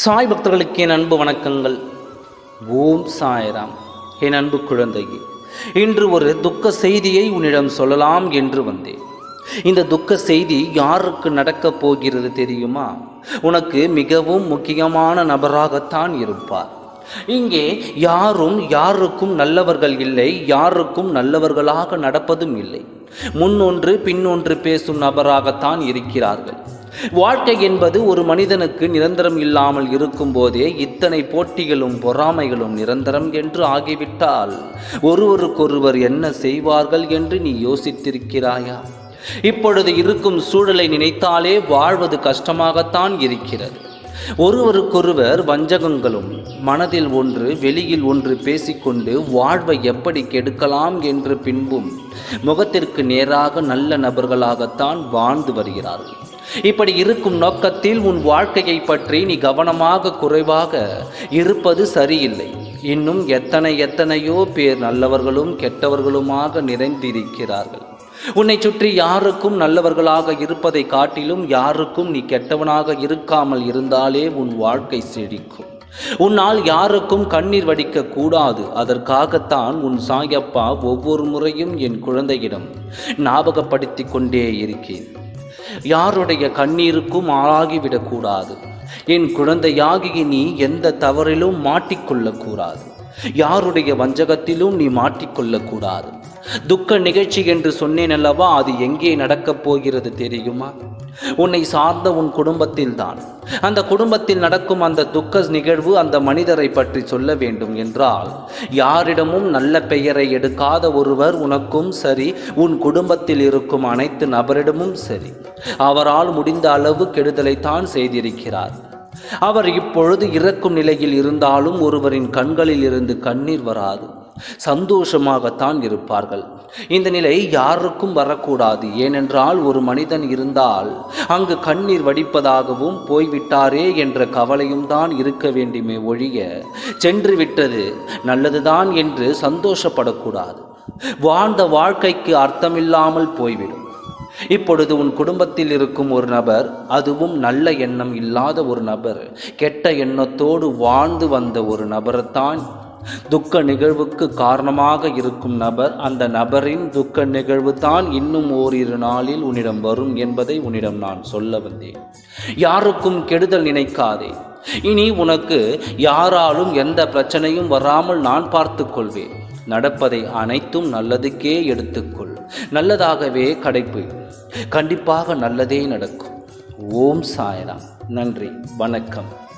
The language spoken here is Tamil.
சாய் பக்தர்களுக்கு என் அன்பு வணக்கங்கள். ஓம் சாய்ராம். என் அன்பு குழந்தையே இன்று ஒரு துக்க செய்தியை உன்னிடம் சொல்லலாம் என்று வந்தேன். இந்த துக்க செய்தி யாருக்கு நடக்கப் போகிறது தெரியுமா? உனக்கு மிகவும் முக்கியமான நபராகத்தான் இருப்பார். இங்கே யாரும் யாருக்கும் நல்லவர்கள் இல்லை யாருக்கும் நல்லவர்களாக நடப்பதும் இல்லை. முன்னொன்று பின்னொன்று பேசும் நபராகத்தான் இருக்கிறார்கள். வாழ்க்கை என்பது ஒரு மனிதனுக்கு நிரந்தரம் இல்லாமல் இருக்கும்போதே இத்தனை போட்டிகளும் பொறாமைகளும் நிரந்தரம் என்று ஆகிவிட்டால் ஒருவருக்கொருவர் என்ன செய்வார்கள் என்று நீ யோசித்திருக்கிறாயா? இப்பொழுது இருக்கும் சூழலை நினைத்தாலே வாழ்வது கஷ்டமாகத்தான் இருக்கிறது. ஒருவருக்கொருவர் வஞ்சகங்களும் மனதில் ஒன்று வெளியில் ஒன்று பேசிக்கொண்டு வாழ்வை எப்படி கெடுக்கலாம் என்று பின்பும் முகத்திற்கு நேராக நல்ல நபர்களாகத்தான் வாழ்ந்து வருகிறார்கள். இப்படி இருக்கும் நோக்கத்தில் உன் வாழ்க்கையை பற்றி நீ கவனமாக குறைவாக இருப்பது சரியில்லை. இன்னும் எத்தனை எத்தனையோ பேர் நல்லவர்களும் கெட்டவர்களுமாக நிறைந்திருக்கிறார்கள். உன்னை சுற்றி யாருக்கும் நல்லவர்களாக இருப்பதை காட்டிலும் யாருக்கும் நீ கெட்டவனாக இருக்காமல் இருந்தாலே உன் வாழ்க்கை செழிக்கும். உன்னால் யாருக்கும் கண்ணீர் வடிக்க கூடாது. அதற்காகத்தான் உன் சாயப்பா ஒவ்வொரு முறையும் என் குழந்தையிடம் ஞாபகப்படுத்தி கொண்டே இருக்கேன். யாருடைய கண்ணீருக்கும் ஆளாகிவிடக்கூடாது. என் குழந்தையாகிய நீ எந்த தவறிலும் மாட்டிக்கொள்ளக்கூடாது. யாருடைய வஞ்சகத்திலும் நீ மாட்டிக்கொள்ளக்கூடாது. துக்க நிகழ்ச்சி என்று சொன்னேன் அல்லவா அது எங்கே நடக்கப் போகிறது தெரியுமா? உன்னை சார்ந்த உன் குடும்பத்தில் தான். அந்த குடும்பத்தில் நடக்கும் அந்த துக்க நிகழ்வு அந்த மனிதரை பற்றி சொல்ல வேண்டும் என்றால் யாரிடமும் நல்ல பெயரை எடுக்காத ஒருவர் உனக்கும் சரி உன் குடும்பத்தில் இருக்கும் அனைத்து நபரிடமும் சரி. அவரால் முடிந்த அளவு கெடுதலைத்தான் செய்திருக்கிறார். அவர் இப்பொழுது இறக்கும் நிலையில் இருந்தாலும் ஒருவரின் கண்களில் இருந்து கண்ணீர் வராது. சந்தோஷமாகத்தான் இருப்பார்கள். இந்த நிலை யாருக்கும் வரக்கூடாது. ஏனென்றால் ஒரு மனிதன் இருந்தால் அங்கு கண்ணீர் வடிப்பதாகவும் போய்விட்டாரே என்ற கவலையும் தான் இருக்க வேண்டுமே ஒழிய சென்று விட்டது நல்லதுதான் என்று சந்தோஷப்படக்கூடாது. வாழ்ந்த வாழ்க்கைக்கு அர்த்தமில்லாமல் போய்விடும். இப்பொழுது உன் குடும்பத்தில் இருக்கும் ஒரு நபர் அதுவும் நல்ல எண்ணம் இல்லாத ஒரு நபர் கெட்ட எண்ணத்தோடு வாழ்ந்து வந்த ஒரு நபர்தான். துக்க நிகழ்வுக்கு காரணமாக இருக்கும் நபர் அந்த நபரின் துக்க நிகழ்வு தான் இன்னும் ஓரிரு நாளில் உன்னிடம் வரும் என்பதை உன்னிடம் நான் சொல்ல வந்தேன். யாருக்கும் கெடுதல் நினைக்காதே. இனி உனக்கு யாராலும் எந்த பிரச்சனையும் வராமல் நான் பார்த்து கொள்வேன் நடப்பதை அனைத்தும் நல்லதுக்கே எடுத்துக்கொள். நல்லதாகவே கடைப்பு. கண்டிப்பாக நல்லதே நடக்கும். ஓம் சாய்ராம். நன்றி. வணக்கம்.